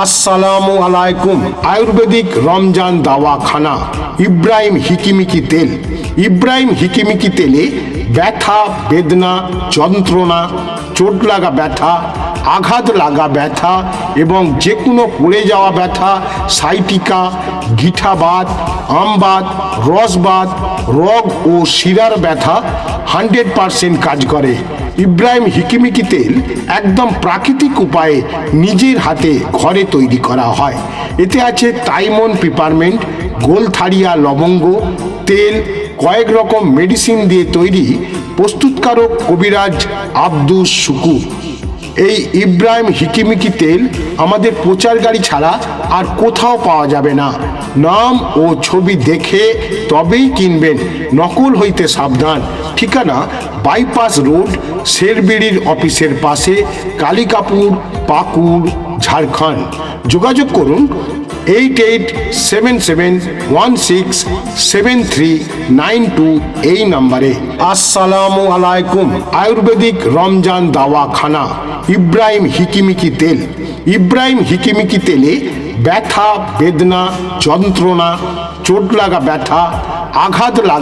আসসালামু আলাইকুম। আয়ুর্বেদিক রমজান দাওয়াখানা, ইব্রাহিম হিকিমিকি তেল। ইব্রাহিম হিকিমিকি তেলে ব্যথা, বেদনা, যন্ত্রণা, চোট লাগা ব্যথা, আঘাত লাগা ব্যথা এবং যে কোনো পড়ে যাওয়া ব্যথা, সাইটিকা, গিঠাবাত, আমবাত, রসবাত, রগ ও শিরার ব্যথা হান্ড্রেড পারসেন্ট কাজ করে। ইব্রাহিম হিকিমিকি তেল একদম প্রাকৃতিক উপায়ে নিজের হাতে ঘরে তৈরি করা হয়। এতে আছে তাইমন পিপারমেন্ট গোলথারিয়া লবঙ্গ, তেল, কয়েক রকম মেডিসিন দিয়ে তৈরি প্রস্তুতকারক কবিরাজ আব্দুস শুকুর এই ইব্রাহিম হিকিমিকি তেল আমাদের প্রচার গাড়ি ছাড়া আর কোথাও পাওয়া যাবে না। নাম ও ছবি দেখে তবেই কিনবেন। নকল হইতে সাবধান। ঠিকানা বাইপাস রোড, শেরবিড়ির অফিসের পাশে কালিকাপুর, পাকুড়, ঝাড়খণ্ড। যোগাযোগ করুন eight eight seven seven one six seven three nine two এই নাম্বারে। আসসালামু আলাইকুম। আয়ুর্বেদিক রমজান দাওয়াখানা, ইব্রাহিম হিকিমিকি তেল। ইব্রাহিম হিকিমিকি তেলে ব্যথা, বেদনা, যন্ত্রণা, চোট লাগা ব্যথা, আঘাত লাগা